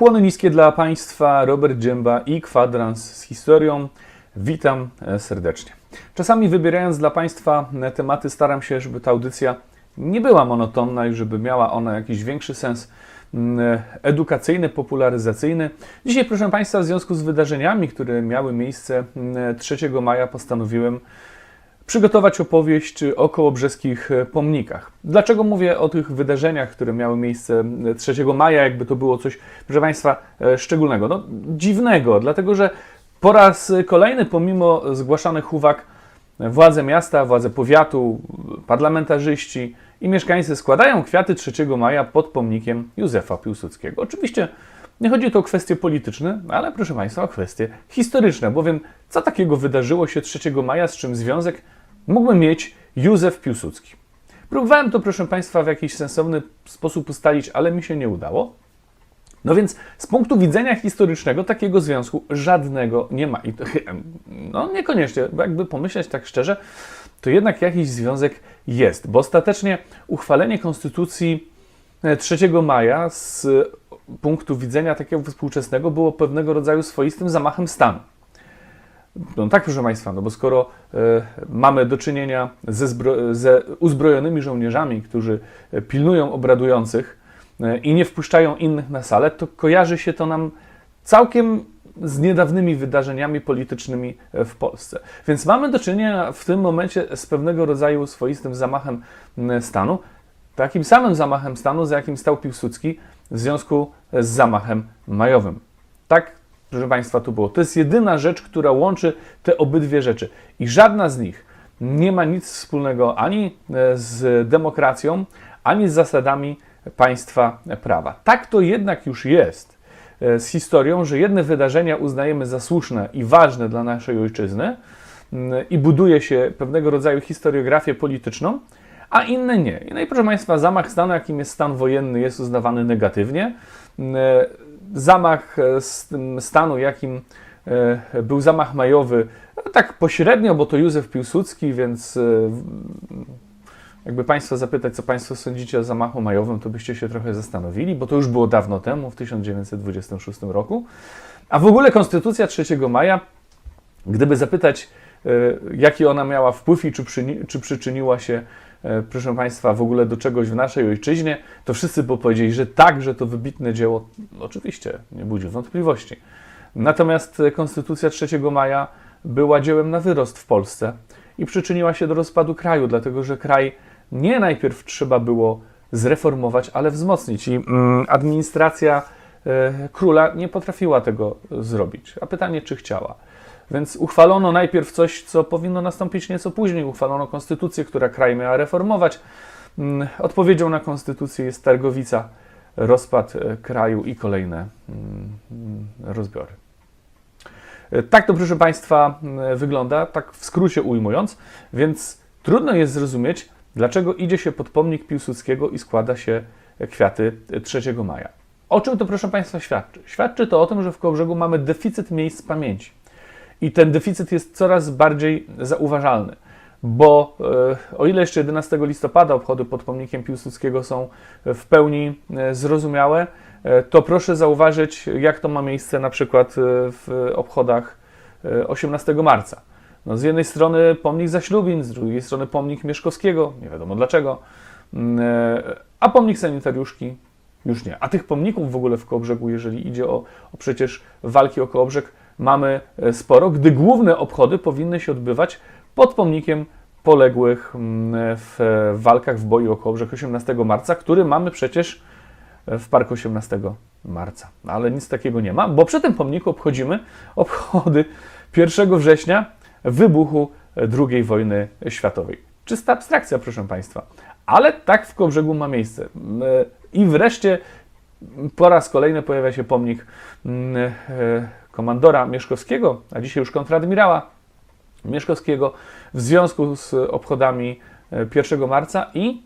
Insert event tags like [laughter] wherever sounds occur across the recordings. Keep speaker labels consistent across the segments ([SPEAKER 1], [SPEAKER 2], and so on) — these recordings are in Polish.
[SPEAKER 1] Ukłony niskie dla Państwa, Robert Dzięba i Kwadrans z historią. Witam e, serdecznie. Czasami wybierając dla Państwa e, tematy, staram się, żeby ta audycja nie była monotonna i żeby miała ona jakiś większy sens e, edukacyjny, popularyzacyjny. Dzisiaj, proszę Państwa, w związku z wydarzeniami, które miały miejsce mm, 3 maja, postanowiłem przygotować opowieść o kołobrzeskich pomnikach. Dlaczego mówię o tych wydarzeniach, które miały miejsce 3 maja, jakby to było coś, proszę Państwa, e, szczególnego? No, dziwnego, dlatego że po raz kolejny, pomimo zgłaszanych uwag, władze miasta, władze powiatu, parlamentarzyści i mieszkańcy składają kwiaty 3 maja pod pomnikiem Józefa Piłsudskiego. Oczywiście nie chodzi tu o kwestie polityczne, ale proszę Państwa, o kwestie historyczne, bowiem co takiego wydarzyło się 3 maja, z czym związek mógłby mieć Józef Piłsudski. Próbowałem to, proszę Państwa, w jakiś sensowny sposób ustalić, ale mi się nie udało. No więc z punktu widzenia historycznego takiego związku żadnego nie ma. I to, [laughs] no niekoniecznie, bo jakby pomyśleć tak szczerze, to jednak jakiś związek jest, bo ostatecznie uchwalenie konstytucji 3 maja z punktu widzenia takiego współczesnego było pewnego rodzaju swoistym zamachem stanu. No tak, proszę Państwa, no bo skoro e, mamy do czynienia ze, ze uzbrojonymi żołnierzami, którzy pilnują obradujących e, i nie wpuszczają innych na salę, to kojarzy się to nam całkiem z niedawnymi wydarzeniami politycznymi w Polsce. Więc mamy do czynienia w tym momencie z pewnego rodzaju swoistym zamachem stanu, takim samym zamachem stanu, za jakim stał Piłsudski w związku z zamachem majowym. Tak proszę Państwa, tu było. To jest jedyna rzecz, która łączy te obydwie rzeczy. I żadna z nich nie ma nic wspólnego ani z demokracją, ani z zasadami państwa prawa. Tak to jednak już jest z historią, że jedne wydarzenia uznajemy za słuszne i ważne dla naszej ojczyzny i buduje się pewnego rodzaju historiografię polityczną, a inne nie. No i proszę Państwa, zamach stanu, jakim jest stan wojenny, jest uznawany negatywnie zamach stanu, jakim e, był zamach majowy, no tak pośrednio, bo to Józef Piłsudski, więc e, jakby Państwa zapytać, co Państwo sądzicie o zamachu majowym, to byście się trochę zastanowili, bo to już było dawno temu, w 1926 roku. A w ogóle Konstytucja 3 maja, gdyby zapytać, e, jaki ona miała wpływ i czy, czy przyczyniła się proszę Państwa, w ogóle do czegoś w naszej ojczyźnie, to wszyscy powiedzieli, że tak, że to wybitne dzieło, oczywiście, nie budzi wątpliwości. Natomiast Konstytucja 3 maja była dziełem na wyrost w Polsce i przyczyniła się do rozpadu kraju, dlatego że kraj nie najpierw trzeba było zreformować, ale wzmocnić. I mm, administracja e, króla nie potrafiła tego zrobić. A pytanie, czy chciała. Więc uchwalono najpierw coś, co powinno nastąpić nieco później. Uchwalono konstytucję, która kraj miała reformować. Mm, odpowiedzią na konstytucję jest Targowica, rozpad e, kraju i kolejne mm, rozbiory. E, tak to, proszę Państwa, mm, wygląda, tak w skrócie ujmując, więc trudno jest zrozumieć, dlaczego idzie się pod pomnik Piłsudskiego i składa się kwiaty 3 maja. O czym to, proszę Państwa, świadczy? Świadczy to o tym, że w Kołbrzegu mamy deficyt miejsc pamięci. I ten deficyt jest coraz bardziej zauważalny, bo e, o ile jeszcze 11 listopada obchody pod pomnikiem Piłsudskiego są w pełni e, zrozumiałe, e, to proszę zauważyć, jak to ma miejsce na przykład w obchodach 18 marca. No, z jednej strony pomnik Zaślubin, z drugiej strony pomnik Mieszkowskiego, nie wiadomo dlaczego, mm, a pomnik sanitariuszki już nie. A tych pomników w ogóle w Kołobrzegu, jeżeli idzie o, o przecież walki o Kołobrzeg, mamy e, sporo, gdy główne obchody powinny się odbywać pod pomnikiem poległych mm, w walkach w boju o Kołobrzeg 18 marca, który mamy przecież w parku 18 marca. Ale nic takiego nie ma, bo przy tym pomniku obchodzimy obchody 1 września wybuchu II wojny światowej. Czysta abstrakcja, proszę Państwa. Ale tak w Kołobrzegu ma miejsce. I wreszcie po raz kolejny pojawia się pomnik mm, e, komandora Mieszkowskiego, a dzisiaj już kontradmirała Mieszkowskiego w związku z obchodami 1 e, marca i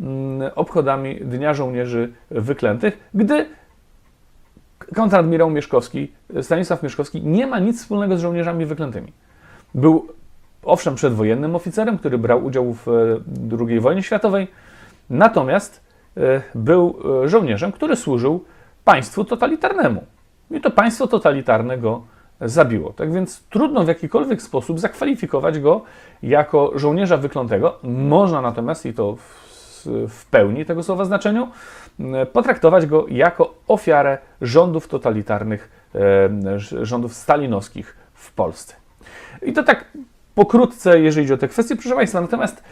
[SPEAKER 1] mm, obchodami Dnia Żołnierzy Wyklętych, gdy kontradmirał Mieszkowski, Stanisław Mieszkowski nie ma nic wspólnego z żołnierzami wyklętymi. Był owszem przedwojennym oficerem, który brał udział w e, II wojnie światowej, natomiast był żołnierzem, który służył państwu totalitarnemu. I to państwo totalitarne go zabiło. Tak więc trudno w jakikolwiek sposób zakwalifikować go jako żołnierza wyklętego. Można natomiast, i to w, pełni tego słowa znaczeniu, m, potraktować go jako ofiarę rządów totalitarnych, rządów stalinowskich w Polsce. I to tak pokrótce, jeżeli chodzi o te kwestie, proszę Państwa, natomiast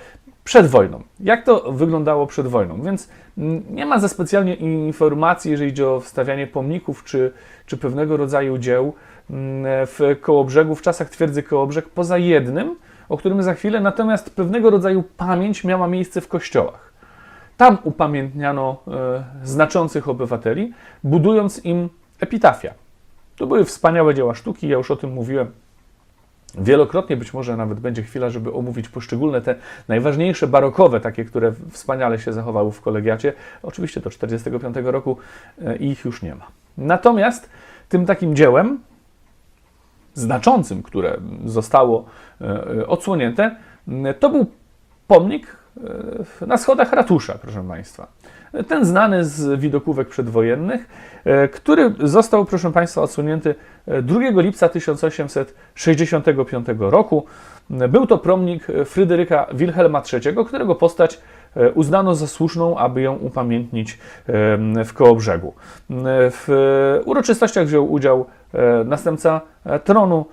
[SPEAKER 1] przed wojną. Jak to wyglądało przed wojną? Więc mm, nie ma za specjalnie informacji, jeżeli chodzi o wstawianie pomników czy, czy pewnego rodzaju dzieł mm, w Kołobrzegu, w czasach twierdzy Kołobrzeg, poza jednym, o którym za chwilę, natomiast pewnego rodzaju pamięć miała miejsce w kościołach. Tam upamiętniano e, znaczących obywateli, budując im epitafia. To były wspaniałe dzieła sztuki, ja już o tym mówiłem Wielokrotnie być może nawet będzie chwila, żeby omówić poszczególne te najważniejsze barokowe, takie, które wspaniale się zachowały w kolegiacie. Oczywiście do 1945 roku e, ich już nie ma. Natomiast tym takim dziełem znaczącym, które zostało e, e, odsłonięte, to był pomnik na schodach ratusza, proszę Państwa. Ten znany z widokówek przedwojennych, e, który został, proszę Państwa, odsunięty e, 2 lipca 1865 roku. Był to pomnik Fryderyka Wilhelma III, którego postać e, uznano za słuszną, aby ją upamiętnić e, w Kołobrzegu. W uroczystościach wziął udział e, następca e, tronu,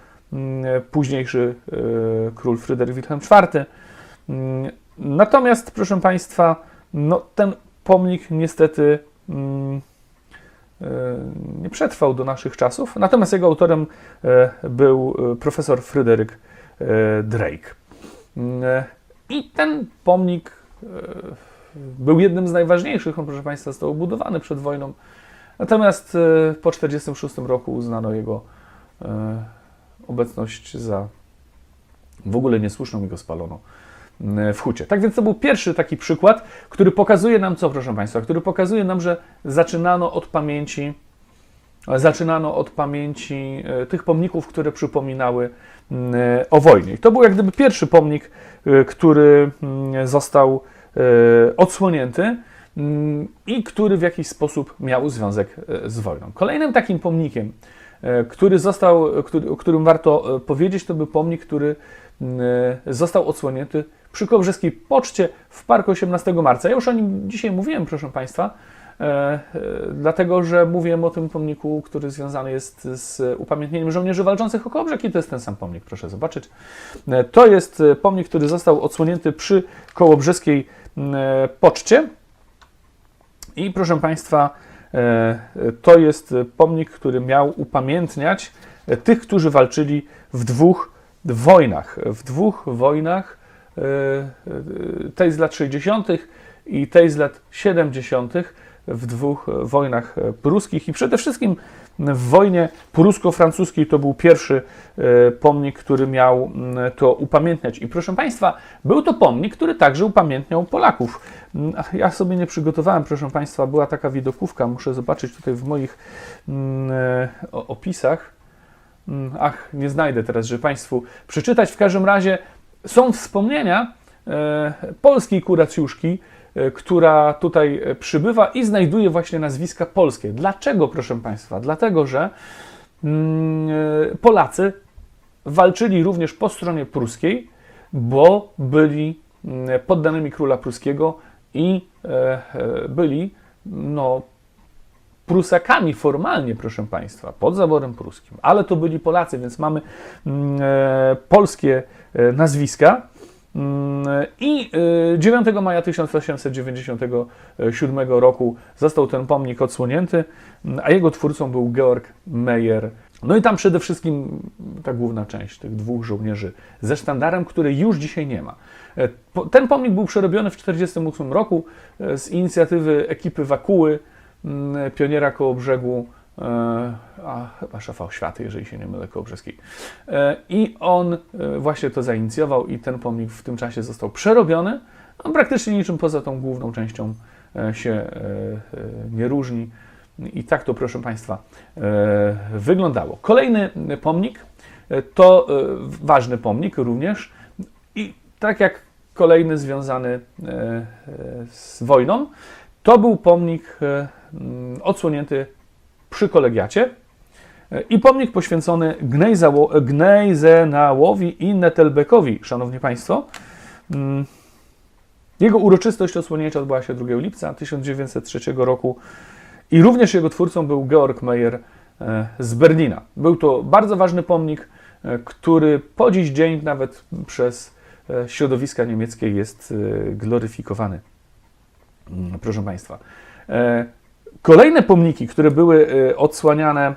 [SPEAKER 1] późniejszy e, król Fryderyk Wilhelm IV. Natomiast, proszę Państwa, no, ten pomnik niestety mm, e, nie przetrwał do naszych czasów. Natomiast jego autorem e, był e, profesor Fryderyk Drake. Mm, I ten pomnik był jednym z najważniejszych. On, proszę Państwa, został budowany przed wojną. Natomiast po 1946 roku uznano jego obecność za w ogóle niesłuszną i go spalono w hucie. Tak więc to był pierwszy taki przykład, który pokazuje nam co, proszę Państwa, który pokazuje nam, że zaczynano od pamięci, zaczynano od pamięci e, tych pomników, które przypominały m, o wojnie. I to był jak gdyby pierwszy pomnik, e, który m, został e, odsłonięty m, i który w jakiś sposób miał związek e, z wojną. Kolejnym takim pomnikiem, e, który został, który, o którym warto e, powiedzieć, to był pomnik, który e, został odsłonięty przy Kołbrzeskiej Poczcie w parku 18 marca. Ja już o nim dzisiaj mówiłem, proszę Państwa, e, e, dlatego że mówiłem o tym pomniku, który związany jest z upamiętnieniem żołnierzy walczących o Kołobrzeg i to jest ten sam pomnik, proszę zobaczyć. To jest pomnik, który został odsłonięty przy Kołobrzeskiej Poczcie i proszę Państwa, to jest pomnik, który miał upamiętniać tych, którzy walczyli w dwóch wojnach. W dwóch wojnach, e, e, tej z lat 60. i tej z lat 70., w dwóch wojnach e, pruskich i przede wszystkim w wojnie prusko-francuskiej to był pierwszy pomnik, który miał mm, to upamiętniać. I proszę Państwa, był to pomnik, który także upamiętniał Polaków. Mm, Ja sobie nie przygotowałem, proszę Państwa, była taka widokówka, muszę zobaczyć tutaj w moich mm, opisach. Mm, Ach, nie znajdę teraz, żeby Państwu przeczytać. W każdym razie są wspomnienia e, polskiej kuracjuszki, e, która tutaj przybywa i znajduje właśnie nazwiska polskie. Dlaczego, proszę Państwa? Dlatego, że mm, e, Polacy walczyli również po stronie pruskiej, bo byli mm, poddanymi króla pruskiego i byli no, Prusakami formalnie, proszę Państwa, pod zaborem pruskim, ale to byli Polacy, więc mamy mm, e, polskie e, nazwiska. Mm, I e, 9 maja 1897 roku został ten pomnik odsłonięty, mm, a jego twórcą był Georg Meyer. No i tam przede wszystkim ta główna część tych dwóch żołnierzy ze sztandarem, której już dzisiaj nie ma. E, Ten pomnik był przerobiony w 1948 roku e, z inicjatywy ekipy Wakuły, pioniera koło brzegu, e, a chyba szefa oświaty, jeżeli się nie mylę, kołobrzeskiej. E, I on e, właśnie to zainicjował i ten pomnik w tym czasie został przerobiony. On praktycznie niczym poza tą główną częścią się nie różni. I tak to, proszę Państwa, wyglądało. Kolejny pomnik to ważny pomnik również i tak jak kolejny związany z wojną, to był pomnik mm, odsłonięty przy kolegiacie e, i pomnik poświęcony Gnejzenałowi i Netelbekowi, szanowni państwo. Mm, Jego uroczystość odsłonięcia odbyła się 2 lipca 1903 roku i również jego twórcą był Georg Meyer e, z Berlina. Był to bardzo ważny pomnik, e, który po dziś dzień nawet przez środowiska niemieckie jest gloryfikowany. Mm, Proszę Państwa. Kolejne pomniki, które były e, odsłaniane e,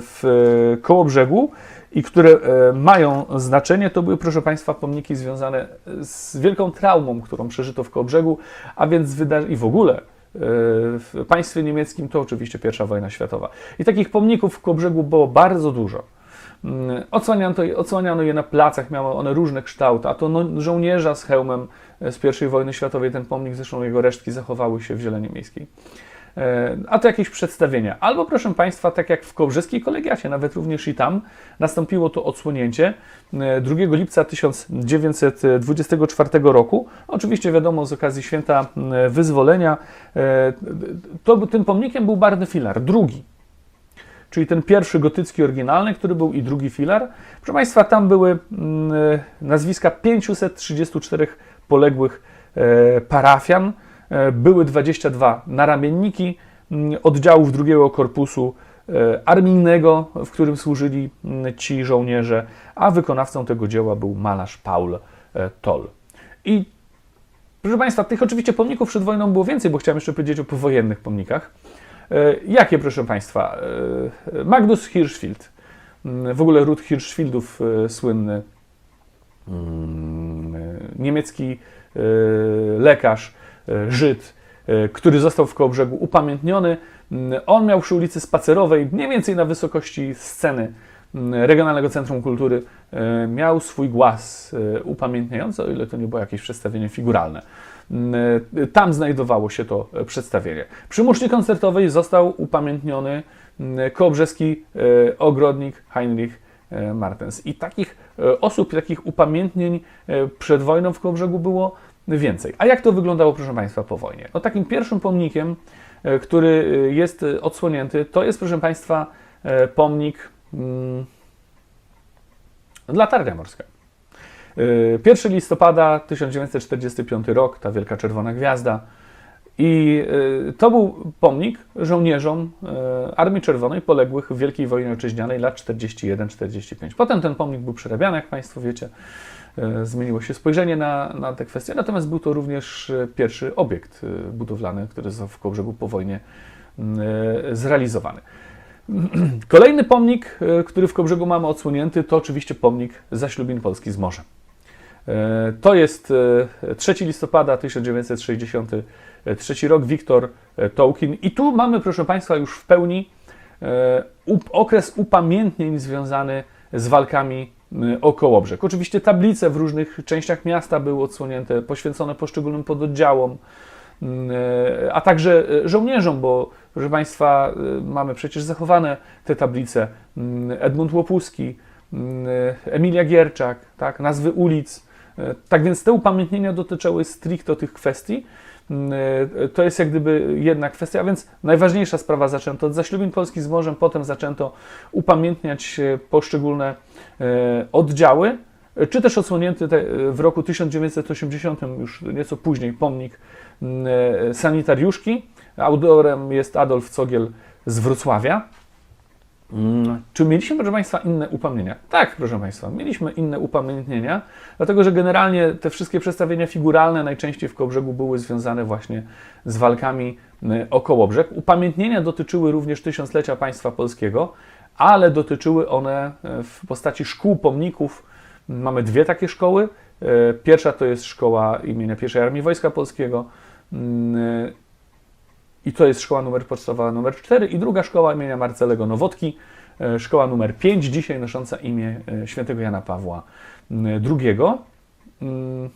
[SPEAKER 1] w e, Kołobrzegu i które mają znaczenie, to były, proszę Państwa, pomniki związane z wielką traumą, którą przeżyto w Kołobrzegu, a więc wyda- i w ogóle w państwie niemieckim to oczywiście I wojna światowa. I takich pomników w Kołobrzegu było bardzo dużo. Mm, Odsłaniano, odsłaniano je na placach, miały one różne kształty, a to no, żołnierza z hełmem z I wojny światowej, ten pomnik, zresztą jego resztki zachowały się w Zieleni Miejskiej. E, A to jakieś przedstawienia. Albo proszę Państwa, tak jak w Kołbrzeskiej Kolegiacie, nawet również i tam nastąpiło to odsłonięcie e, 2 lipca 1924 roku. Oczywiście wiadomo z okazji święta e, wyzwolenia. e, To, tym pomnikiem był Barny Filar, drugi. Czyli ten pierwszy gotycki oryginalny, który był i drugi filar. Proszę Państwa, tam były e, nazwiska 534 poległych e, parafian. E, Były 22 naramienniki mm, oddziałów drugiego korpusu e, armijnego, w którym służyli mm, ci żołnierze, a wykonawcą tego dzieła był malarz Paul e, Toll. I proszę Państwa, tych oczywiście pomników przed wojną było więcej, bo chciałem jeszcze powiedzieć o powojennych pomnikach. Jakie, proszę Państwa? Magnus Hirschfeld, Mm, w ogóle ród Hirschfeldów słynny, niemiecki lekarz, Żyd, e, który został w Kołobrzegu upamiętniony. Mm, On miał przy ulicy Spacerowej, mniej więcej na wysokości sceny mm, Regionalnego Centrum Kultury, e, miał swój głaz e, upamiętniający, o ile to nie było jakieś przedstawienie figuralne. Mm, e, Tam znajdowało się to e, przedstawienie. Przy muszli koncertowej został upamiętniony kołobrzeski e, ogrodnik Heinrich e, Martens. I takich e, osób, takich upamiętnień e, przed wojną w Kołobrzegu było więcej. A jak to wyglądało, proszę Państwa, po wojnie? No takim pierwszym pomnikiem, e, który e, jest odsłonięty, to jest, proszę Państwa, e, pomnik mm, Latarnia Morska. E, 1 listopada 1945 rok, ta wielka czerwona gwiazda. I to był pomnik żołnierzom Armii Czerwonej poległych w Wielkiej Wojnie Ojczyźnianej lat 41-45. Potem ten pomnik był przerabiany, jak Państwo wiecie. E, Zmieniło się spojrzenie na, na tę kwestię, natomiast był to również e, pierwszy obiekt e, budowlany, który został w Kołbrzegu po wojnie zrealizowany. [clears throat] Kolejny pomnik, który w Kołbrzegu mamy odsłonięty, to oczywiście pomnik zaślubin Polski z morzem. To jest e, 3 listopada 1963 rok, Wiktor Tolkien. I tu mamy, proszę Państwa, już w pełni okres upamiętnień związany z walkami e, o Kołobrzeg. Oczywiście tablice w różnych częściach miasta były odsłonięte, poświęcone poszczególnym pododdziałom, e, a także e, żołnierzom, bo proszę Państwa, mamy przecież zachowane te tablice. Edmund Łopuski, Emilia Gierczak, tak, nazwy ulic. Tak więc te upamiętnienia dotyczyły stricte tych kwestii. E, To jest jak gdyby jedna kwestia, a więc najważniejsza sprawa zaczęto od zaślubin Polski z morzem, potem zaczęto upamiętniać e, poszczególne e, oddziały, czy też odsłonięty w roku 1980, już nieco później, pomnik sanitariuszki. Autorem jest Adolf Cogiel z Wrocławia. Mm, Czy mieliśmy, proszę Państwa, inne upamiętnienia? Tak, proszę Państwa, mieliśmy inne upamiętnienia, dlatego że generalnie te wszystkie przedstawienia figuralne najczęściej w Kołobrzegu były związane właśnie z walkami y, o Kołobrzeg. Upamiętnienia dotyczyły również tysiąclecia państwa polskiego, ale dotyczyły one y, w postaci szkół pomników. Mamy dwie takie szkoły. Y, Pierwsza to jest szkoła imienia I Armii Wojska Polskiego. I to jest szkoła numer podstawowa numer 4 i druga szkoła imienia Marcelego Nowotki, e, szkoła numer 5, dzisiaj nosząca imię e, świętego Jana Pawła m, II. Mm.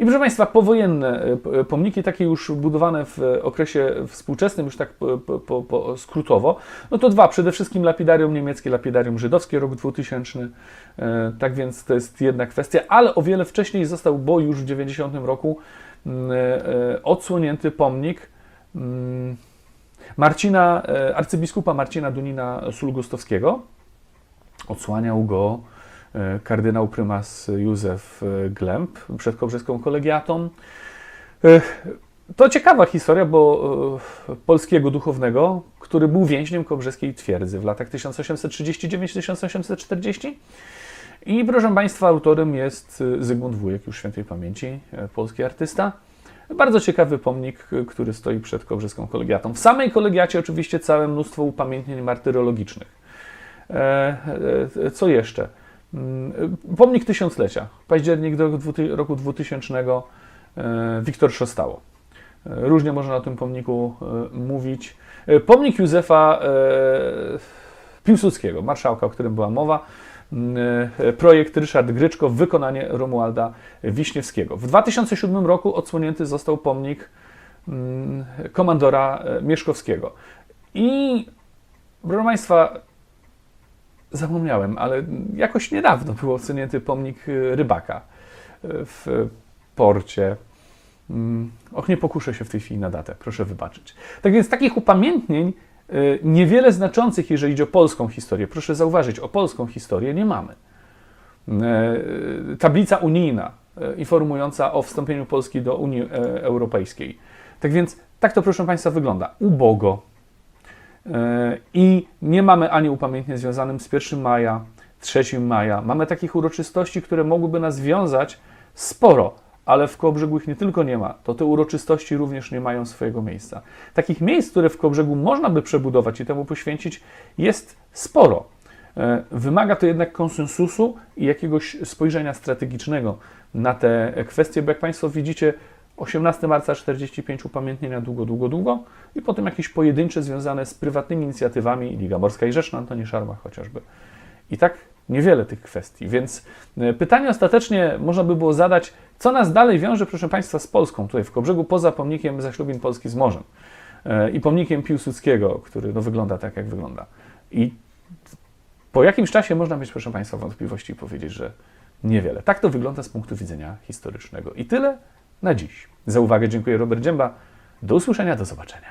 [SPEAKER 1] I proszę Państwa, powojenne e, pomniki, takie już budowane w okresie współczesnym, już tak po, po, po, skrótowo, no to dwa, przede wszystkim lapidarium niemieckie, lapidarium żydowskie, rok 2000, e, tak więc to jest jedna kwestia, ale o wiele wcześniej został, bo już w 90 roku, mm, odsłonięty pomnik Mm, Marcina, e, arcybiskupa Marcina Dunina Sulgustowskiego. Odsłaniał go e, kardynał prymas Józef e, Glemp przed kobrzeską kolegiatą. To ciekawa historia, bo polskiego duchownego, który był więźniem kobrzeskiej twierdzy w latach 1839-1840. I proszę Państwa, autorem jest Zygmunt Wujek, już świętej pamięci, polski artysta. Bardzo ciekawy pomnik, który stoi przed kobrzeską kolegiatą. W samej kolegiacie oczywiście całe mnóstwo upamiętnień martyrologicznych. E, e, Co jeszcze? Mm, Pomnik tysiąclecia. Październik do roku 2000. e, Wiktor Szostało. Różnie można o tym pomniku mówić. Pomnik Józefa Piłsudskiego, marszałka, o którym była mowa. Mm, e, Projekt Ryszard Gryczko, wykonanie Romualda Wiśniewskiego. W 2007 roku odsłonięty został pomnik mm, komandora e, Mieszkowskiego. I proszę Państwa, zapomniałem, ale jakoś niedawno był odsunięty pomnik rybaka w porcie. Mm, Och, nie pokuszę się w tej chwili na datę, proszę wybaczyć. Tak więc takich upamiętnień niewiele znaczących, jeżeli idzie o polską historię, proszę zauważyć, o polską historię nie mamy. E, Tablica unijna informująca o wstąpieniu Polski do Unii e, Europejskiej. Tak więc tak to, proszę Państwa, wygląda. Ubogo, I nie mamy ani upamiętnień związanym z 1 maja, 3 maja. Mamy takich uroczystości, które mogłyby nas wiązać sporo, ale w Kołobrzegu ich nie tylko nie ma, to te uroczystości również nie mają swojego miejsca. Takich miejsc, które w Kołobrzegu można by przebudować i temu poświęcić, jest sporo. E, Wymaga to jednak konsensusu i jakiegoś spojrzenia strategicznego na te kwestie, bo jak Państwo widzicie, 18 marca 45 upamiętnienia długo, długo, długo i potem jakieś pojedyncze związane z prywatnymi inicjatywami, Liga Morska i Rzeczna, Antoni Szarmach chociażby. I tak niewiele tych kwestii. Więc e, pytanie ostatecznie można by było zadać, co nas dalej wiąże, proszę Państwa, z Polską, tutaj w Kobrzegu, poza pomnikiem zaślubin Polski z morzem e, i pomnikiem Piłsudskiego, który no, wygląda tak, jak wygląda. I po jakimś czasie można mieć, proszę Państwa, wątpliwości i powiedzieć, że niewiele. Tak to wygląda z punktu widzenia historycznego. I tyle na dziś. Za uwagę dziękuję Robert Dzięba. Do usłyszenia, do zobaczenia.